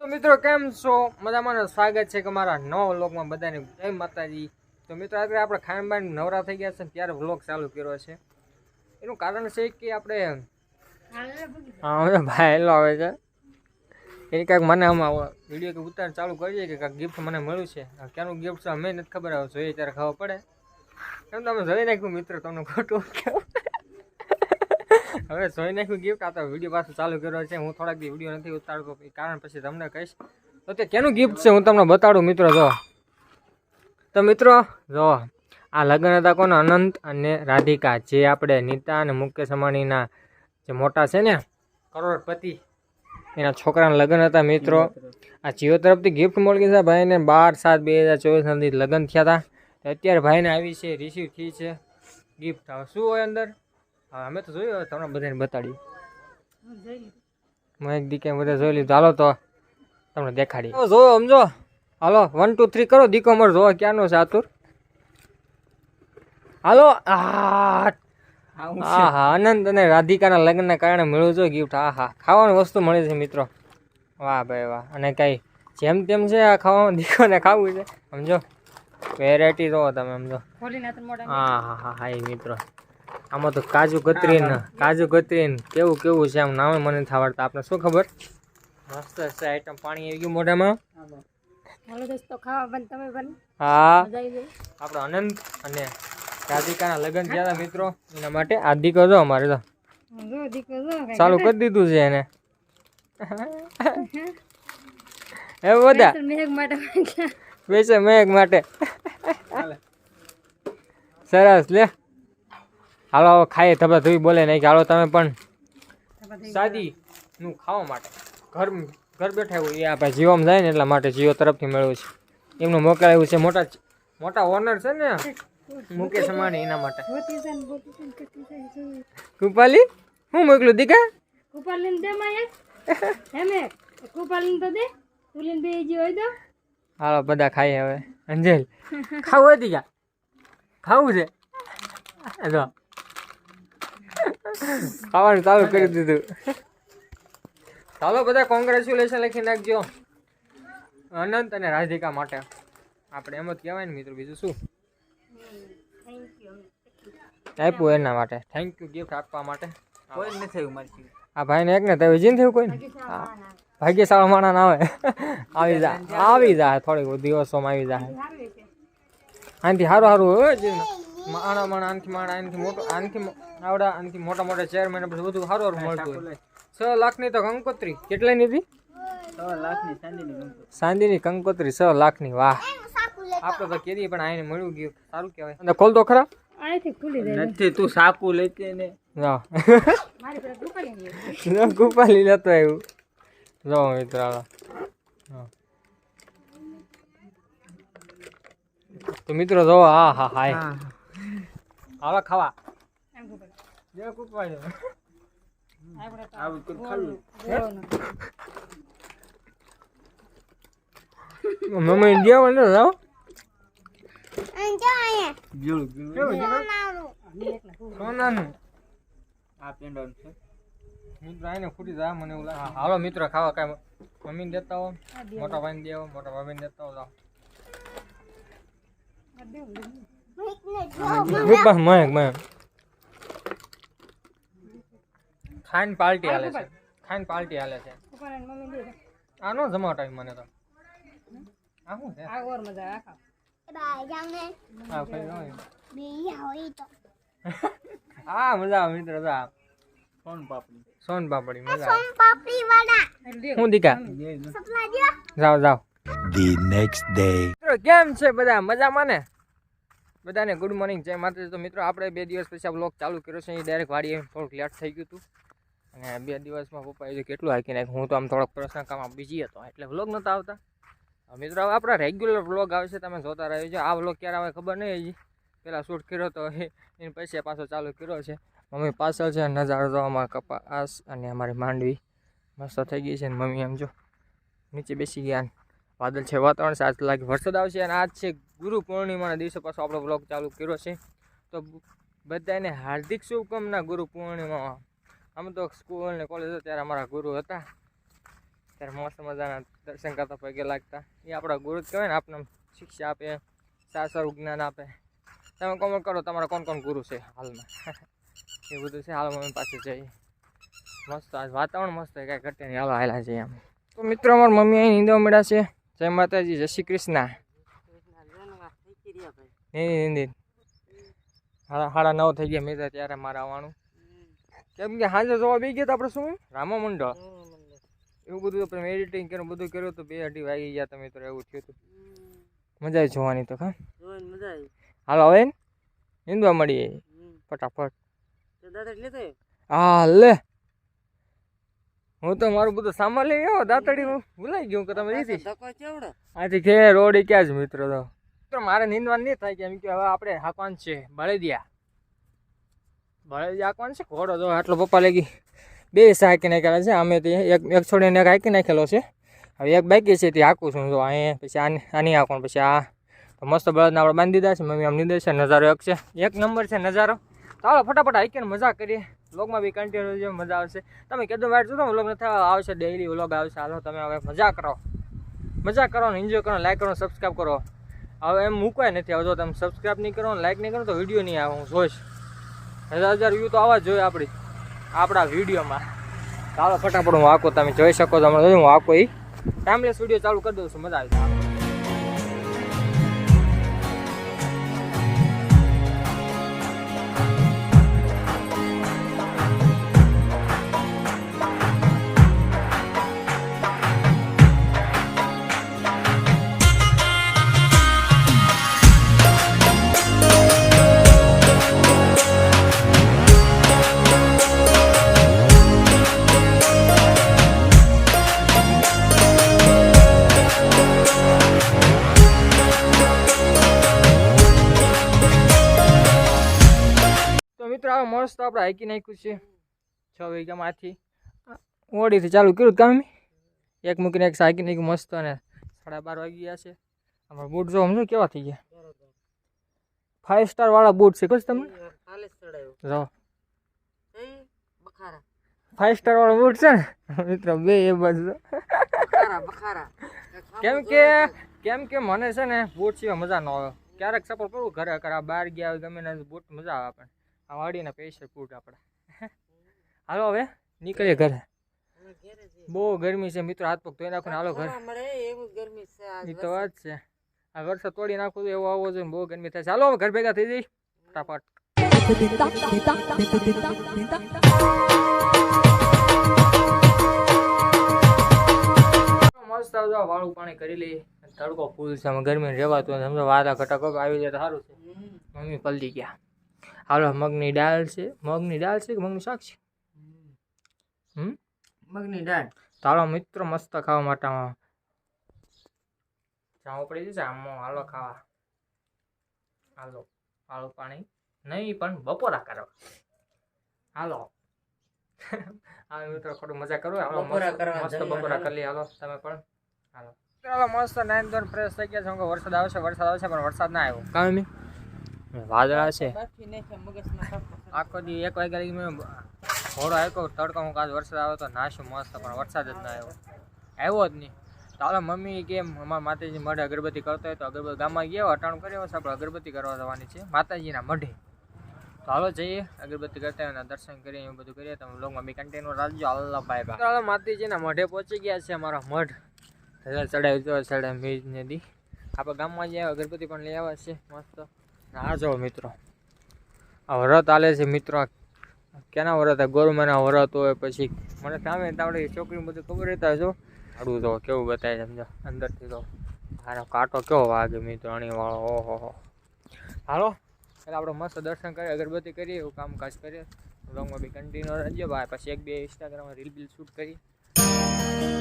તો મિત્રો, કેમ છો? મજામાં? સ્વાગત છે કે મારા નવા વ્લોગમાં બધાને. જય માતાજી. તો મિત્રો, આજે આપણે ખાનબાન નવરા થઈ ગયા છે ત્યારે વ્લોગ ચાલુ કર્યો છે. એનું કારણ છે કે આપણે હા ભાઈ આવે છે. એની કાંઈક મને આમાં વીડિયો કે ઉતાર ચાલુ કરીએ કે કાંઈક ગિફ્ટ મને મળ્યું છે. ક્યાંનું ગિફ્ટ છે અમે નથી ખબર આવે જોઈએ ત્યારે ખબર પડે. એમ તમે જોઈ નાખ્યું, મિત્ર, તમને ખોટું કેવું હવે જોઈ નાખ્યું ગિફ્ટ આ તો વીડિયો પાછું ચાલુ કર્યો છે. હું થોડાક દી વીડિયો નથી ઉતારતો કારણ પછી તમને કહીશ. તો તે કેનું ગિફ્ટ છે હું તમને બતાડું, મિત્રો, જો. તો મિત્રો, જો, આ લગ્ન હતા કોનો અનંત અને રાધિકા, જે આપણે નીતા અને મુકેશ અંબાણીના જે મોટા છે ને, કરોડપતિ, એના છોકરાના લગ્ન હતા, મિત્રો. આ જીઓ તરફથી ગિફ્ટ મળી છે. ભાઈને બાર સાત બે હજાર ચોવીસ સુધી લગ્ન થયા હતા. અત્યારે ભાઈને આવી છે રિસીવ થઈ છે ગિફ્ટ શું હોય અંદર? હા અમે તો જોયું તમને બધાને બતાડી. મેં એક દીકે બધા જોઈ લીધું. હાલો તો તમને દેખાડી. જો સમજો. હાલો વન ટુ થ્રી કરો. દીકો મર જો ક્યાંનો છે આતુર? હાલો આ હા હા આનંદ અને રાધિકાના લગ્નના કારણે મળ્યું છે ગિફ્ટ હા હા ખાવાની વસ્તુ મળે છે મિત્રો. વાહ ભાઈ વાહ. અને કઈ જેમ તેમ છે આ ખાવાનું દીકોને ખાવું છે. સમજો. વેરાયટી જોવો તમે સમજો. હા હા હા હા એ મિત્રો. આમાં તો કાજુ કતરીન કાજુ કતરીન કેવું કેવું છે આમ નામે મને નથી આપણે શું ખબર? મસ્ત છે આઈટમ પાણી આવી ગયું મોઢામાં. હાલો દોસ્તો ખાવા તમે હા. આપણો અને રાધિકાના લગ્ન થયા મિત્રો. એના માટે આ દીકો જો અમારે તો. ચાલુ કરી દીધું છે એને. એ બધા. મેઘ માટે. મેઘ માટે. સરસ લે. હાલો ખાઈએ ધબા ધોઈ બોલે નહીં કે હાલો તમે પણ સાદી નું ખાવા માટે. ઘર ઘર બેઠા હોય એ આપણે જીઓમાં જાય ને એટલા માટે જીઓ તરફથી મેળવ્યું છે. એમનું મોકલાયું છે મોટા મોટા ઓનર છે ને મુકેશ અંબાણી એના માટે. કૃપાલી હું મોકલું દીકા? કુપાલીને દે માં એક હે તો દે કુલીન બે જે હોય તો. હાલો બધા ખાઈએ હવે. અંજલ ખાવું હતી કા ખાવું છે? જો. ખાવાનું ચાલુ કરી દીધું. ચાલો બધા કોંગ્રેચ્યુલેશન લખી નાખજો. અનંત અને રાધિકા માટે. આપણે એમ જ કહેવાય ને મિત્રો બીજું શું? આપ્યું એના માટે. થેન્ક યુ ગિફ્ટ આપવા માટે. કોઈ નથી થયું મારી આ ભાઈને એક ને તો જીન થયું કોઈ ભાગ્ય ભાગ્યશાળા માણા ના આવે આવી જાય આવી જાય થોડીક દિવસોમાં આવી જાય આનાથી સારું સારું હોય માણા માણા આનાથી માણા આનથી મોટો આનથી આવડા આનથી મોટા મોટા ચેરમેન બધું બધું સારું સારું મળતું હોય. છ લાખની તો કંકોત્રી. કેટલાની હતી? છ લાખની સાંજની કંકોત્રી. છ લાખની વાહ. આપણે તો કેરી પણ આઈને મળ્યું ગયું. સારું કહેવાય. અને ખોલ તો ખરા. અહીંથી ખુલી જાય. નથી તું સાકુ લેતે ને. જાઓ મારી આવ્યું. જો મિત્ર હા. તો મિત્રો જો હા હા હાય હાલો ખાવા. જે તો આવું ખાવું. મમ્મી ઇન્ડિયા વાળો એવું હાલો મિત્રો ખાવા કાંઈ મમ્મીને દેતા હો. મોટા ભાઈને દેવો મોટા ભાભીને દેતા હો દેવું. મહેક મહેક ખાઈને પાર્ટી હાલે છે. ખાઈને પાર્ટી હાલે છે. આનો મમ્મી દે દે. આ નો જમા ટાઈમ મને તો. આ શું છે? આ ઓર મજા આવે, આ ખાઓ. આ કઈ ન હોય. આ મજા આવે મિત્ર જા પાપડી. સોન પાપડી મજા હું દીકા? જે ન જાઓ જાવ the next day. કેમ છે બધા? મજામાં ને? બધાને ગુડ મોર્નિંગ જય માતાજી. તો મિત્રો, આપણે બે દિવસ પછી આ બ્લોગ ચાલુ કર્યો છે. એ ડાયરેક્ટ વાડીએ થોડુંક લેટ થઈ ગયું હતું. અને બે દિવસમાં પપ્પાએ જો કેટલું હાકી નાખ્યું. હું તો આમ થોડોક પ્રશ્ન કામમાં બીજી હતો, એટલે વ્લોગ નહોતા આવતા. મિત્રો આપણા રેગ્યુલર વ્લોગ આવે છે. તમે જોતા રહ્યો છો. આ વ્લોગ ક્યારે આવે ખબર નહીં હજી. પહેલાં શૂટ કર્યો તો એ એની પછી પાછો ચાલુ કર્યો છે. મમ્મી પાછળ છે, નજારો તો અમારા કપાસ અને અમારી માંડવી. મસ્ત થઈ ગઈ છે ને મમ્મી એમ જો નીચે બેસી ગયા વાદળ છે, વાતાવરણ છે આજ લાગે વરસાદ આવશે અને આજ છે ગુરુ પૂર્ણિમાના દિવસે પાછો આપણો બ્લોગ ચાલુ કર્યો છે. તો બધાને હાર્દિક શુભકામના ગુરુ પૂર્ણિમામાં. આમ તો સ્કૂલ ને કોલેજ ત્યારે અમારા ગુરુ હતા. ત્યારે મસ્ત મજાના દર્શન કરતા પગે લાગતા. એ આપણા ગુરુ જ કહેવાય ને આપણને શિક્ષા આપે સારું જ્ઞાન આપે. તમે કોમેન્ટ કરો, તમારા કોણ કોણ ગુરુ છે હાલમાં? એ બધું છે, હાલ મમ્મી પાસે જઈએ. મસ્ત આજ વાતાવરણ મસ્ત છે, કાંઈ ઘટે નહીં. હાલો હાલા જઈએ આમ તો મિત્રો, અમારા મમ્મી અહીં નીંદવા મળ્યા છે. જય માતાજી જય શ્રી કૃષ્ણ. સાડા નવ થઈ ગયા મેં ત્યારે મારે આવવાનું કેમ કે સાંજે જોવા બી ગયા તો આપણે શું? રામા મંડળ એવું બધું આપણે એડિટિંગ કર્યું બધું કર્યું તો બે અઢી વાગી ગયા તમે તો એવું થયું હતું. મજા આવી જોવાની તો હા? હાલો હવે નીંદવા મળીએ. ફટાફટ. હા લે. હું તો મારું બધું સામાન લઈ આવ્યો દાતડી હું ભૂલાઈ ગયું કે તમે લીધી આથી કે રોડી ક્યાં જ મિત્રો તો. મિત્રો મારે નીંદવાનું નહીં થાય કેમ કે હવે આપણે હાકવાન છે બળદિયા બળદિયા હાકવાન છે? ઘોડો તો આટલો પપ્પા લગી બે હાકી નાખેલા છે અમે તો એક એક છોડીને એક હાકી નાખેલો છે. હવે એક બાકી છે તે હાકું છું. તો અહીંયા પછી આની આની હાકવાનું પછી આ. તો મસ્ત બળદને આપણે બાંધી દીધા છે મમ્મી આમ નીંદે છે નજારો એક છે. એક નંબર છે નજારો. તો હાલો ફટાફટ હાકીને મજા કરીએ. વ્લોગમાં બી કન્ટિન્યુ છે મજા આવશે. તમે કીધું વાટ જો વ્લોગ નથી આવશે ડેઈલી વ્લોગ આવશે. હાલો, તમે હવે મજા કરો. મજા કરો ને એન્જોય કરો લાઈક કરો સબસ્ક્રાઈબ કરો. હવે એમ મૂકવાય નથી આવતો. તમે સબસ્ક્રાઈબ નહીં કરો લાઈક નહીં કરો તો વીડિયો નહીં આવે, હું જોઈશ. હજાર હજાર વ્યૂ તો આવવા જોઈએ આપણી આપણા વિડીયોમાં ચાલો ફટાફટ હું આખો તમે જોઈ શકો હમણાં હું આખો એ ટાઈમલેસ વીડિયો ચાલુ કરી દઉં છું. મજા આવી મસ્ત આપણે હાકી નાખ્યું છે. છ વીઘામાંથી ઓડીથી ચાલુ કર્યું કામ એક મૂકીને એક હાકી નાખ્યું મસ્ત અને સાડા બાર વાગી ગયા છે. અમારા બૂટ જો સમજો કેવા થઈ ગયા. ફાઇવ સ્ટાર વાળા બૂટ છે કુછ તમને? જો ફાઇવ સ્ટાર વાળા બૂટ છે ને? મિત્રો બે એ બાજુ. કેમ કે કેમ કે મને છે ને બૂટ સિવાય મજા ન આવે. ક્યારેક સફર કરવું ઘરે ઘરે આ બહાર ગયા હોય ગમે ને બૂટ મજા આવે આપણને. આ વાડીના પૈસે બૂટ આપણે હાલો હવે નીકળીએ ઘરે. બહુ ગરમી છે મિત્રો હાથ પગ ધોઈ નાખો ને હાલો ઘરે. એ તો વાત છે. આ વરસાદ તોડી નાખું તો એવો આવવો જોઈએ બહુ ગરમી થાય છે. હાલો હવે ઘર ભેગા થઈ જઈ ફટાફટ. મસ્ત આવજો વાળું પાણી કરી લઈએ. તડકો ફૂલ છે ગરમી રહેવાતું સમજો વાદા ઘટકો આવી જાય તો સારું છે. મમ્મી પલટી ગયા. હાલો મગની દાળ છે. મગની દાળ છે કે મગનું શાક છે? હમ? મગની દાળ. તો હાલો મિત્રો મસ્ત ખાવા માટે આમાં જાવું પડી જશે આમ હાલો ખાવા. હાલો હાલો પાણી. નહીં પણ બપોરા કરો હાલો. હા મિત્રો થોડું મજા કરો. હાલો મસ્ત- કરવા મસ્ત જઈએ, બપોરા કરી લઈએ હાલો તમે પણ. હાલો. ચાલો મસ્ત નાઇન ધોરણ ફ્રેશ થઈ ગયા છે. વરસાદ આવશે વરસાદ આવશે પણ વરસાદ ના આવ્યો. કામ વાદળા છે. આખો દી એક વાગ્યા લગી મેં ઘોડો આવ્યો તડકો હું કાલ વરસાદ આવ્યો તો નાશું મસ્ત પણ વરસાદ જ ના આવ્યો. આવ્યો જ નહીં. તારા મમ્મી કેમ? અમારા માતાજી મઢે અગરબત્તી કરતો હોય તો અગરબત્તી ગામમાં ગયા અટાણું કર્યો હશે આપણે અગરબત્તી કરવા જવાની છે. માતાજીના મઢે. તો હાલો જઈએ અગરબત્તી કરતા હોય ને દર્શન કરીએ એવું બધું કરીએ તમે લોગમાં બી કન્ટેનર રાખજો. હાલો ભાઈ ભાઈ હાલો માતાજીના મઢે પહોંચી ગયા છે અમારા મઢ. ધજા ચડાવી તો ચડાવી મીજ ને દી. આપણે ગામમાં જઈએ અગરબત્તી પણ લઈ આવ્યા છે મસ્ત. આ જો મિત્રો. આ વ્રત આલે છે મિત્રો. કેના વ્રત? ગોરમાના વ્રત હોય પછી મને સામે તાવડી છોકરી બધું ખબર રહેતા જો. આડું તો કેવું બતાવે સમજો. અંદરથી તો આનો કાંટો કેવો વાગે મિત્રો, અણીવાળો. ઓહો, હો. હાલો, એટલે આપણે મસ્ત દર્શન કરીએ, અગરબત્તી કરીએ, એવું કામકાજ કરીએ. લોંગમાં બી કન્ટિન્યુ રહેજો. ભાઈ પછી એક બે ઇન્સ્ટાગ્રામમાં રીલ બીલ શૂટ કરીએ.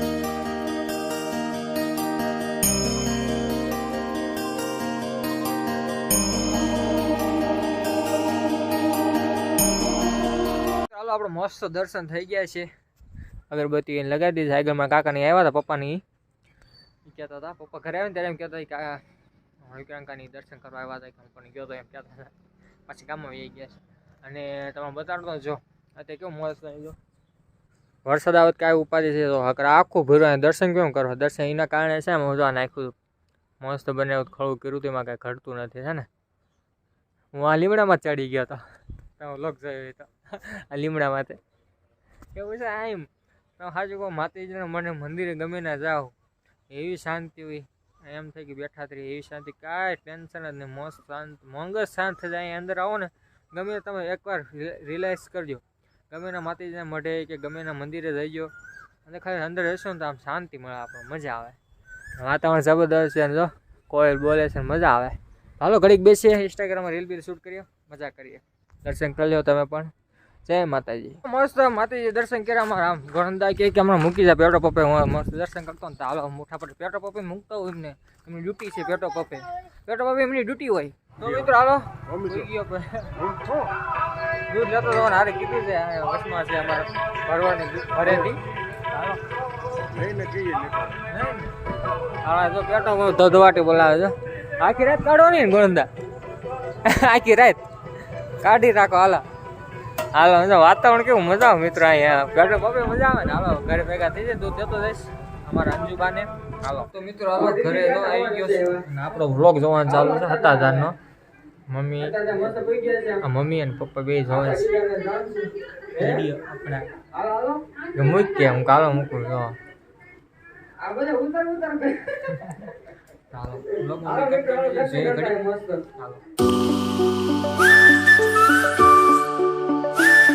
ચાલો આપણે મસ્ત દર્શન થઈ ગયા છે. અગરબત્તી એને લગાવી દીધી આગળમાં કાકાની આવ્યા હતા, પપ્પાની એ કહેતા હતા, પપ્પા ઘરે આવે ને ત્યારે એમ કહેતા હતા કાકા વિક્રાંકાની દર્શન કરવા આવ્યા હતા, કંપની ગયો તો એમ કહેતા હતા. પછી કામમાં વહી ગયા છે. અને તમે બતાડતો જો, અત્યારે કેવું મસ્ત જો. વરસાદ આવે તો કાંઈ ઉપાધિ છે તો હકરા આખું ભર્યું દર્શન કેમ કરવા દર્શન એના કારણે છે ને મજા નાખ્યું મસ્ત બનાવ્યું ખળું કર્યું તેમાં કાંઈ ઘટતું નથી, છે ને? હું આ લીમડામાં ચડી ગયો હતો. લોક જોયો તો. આ માથે. કેવું છે એમ? સાચું કહો, માતાજીના મને મંદિરે ગમે ના જાઓ. એવી શાંતિ હોય. એમ થાય કે બેઠા થઈ એવી શાંતિ. કાંઈ ટેન્શન જ નહીં, મસ્ત શાંત મગજ શાંત થઈ જાય અંદર આવો ને, ગમે તમે એકવાર રિલાઇઝ કરજો. ગમે એના માતાજીના મઢે કે ગમે એના મંદિરે જઈજો. અને ખાલી અંદર રહેશો ને તો આમ શાંતિ મળે, આપણને મજા આવે. વાતાવરણ જબરદસ્ત છે જો. કોયલ બોલે છે મજા આવે. હાલો, ઘડીક બેસીએ ઇન્સ્ટાગ્રામમાં રીલ બીલ શૂટ કરીએ. મજા કરીએ. દર્શન કરી લો તમે પણ. જય માતાજી. મસ્ત માતાજી દર્શન કર્યા અમારા આમ ગણંદા કે કે હમણાં મૂકી જાય પેટો પપ્પે. હું મસ્ત દર્શન કરતો ને તો હાલો મોટા પર પેટો પપ્પે મૂકતો હોય એમને. એમની ડ્યુટી છે પેટો પપ્પે. પેટો પપ્પે એમની ડ્યુટી હોય. તો મિત્રો હાલો. દૂધ લેતો જવાનું હારે કીધું છે વસમાં છે અમારે ભરવાની ઘરેથી. હાલો. જો પેટો ધધવાટી બોલાવે છે. આખી રાત કાઢો ને ગણંદા આખી રાત. કાઢી રાખો હાલો. હાલો જો વાતાવરણ કેવું મજા આવે મિત્રો અહીંયા? ઘરે બબે મજા આવે ને? હાલો, ઘરે ભેગા થઈ જાય, દૂધ જતો જઈશ અમારા અંજુબાને. હાલો. તો મિત્રો હાલો ઘરે તો આવી ગયો છે. આપણો વ્લોગ જોવાનું ચાલુ છે હતા હજારનો મમ્મી મમ્મી અને પપ્પા બે જોવે છે. વીડિયો મૂક કે હું કાલો મૂકું, જો. ચાલો